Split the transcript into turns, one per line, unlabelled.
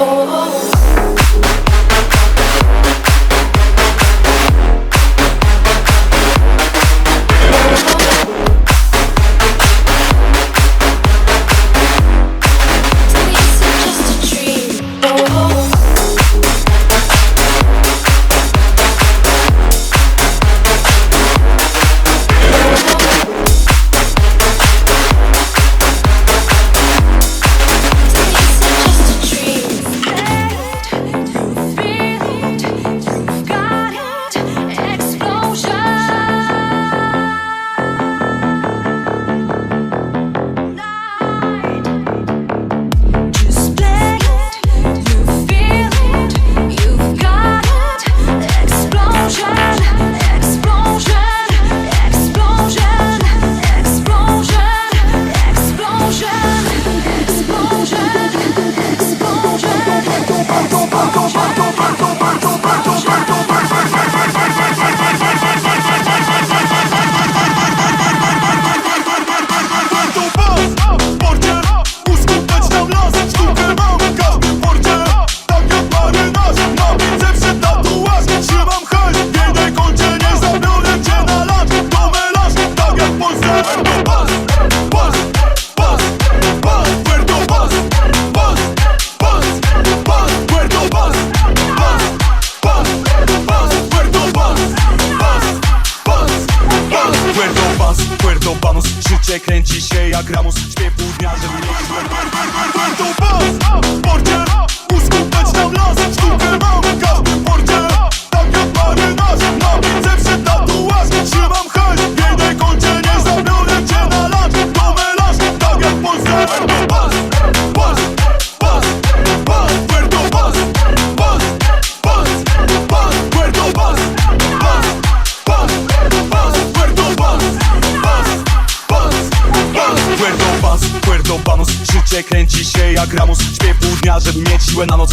oh. Puerto Banos, życie kręci się jak Ramos Śpiew pół dnia, żeby mieć Puerto Banos Życie kręci się jak ramus. Śpię pół dnia, żeby mieć siłę na noc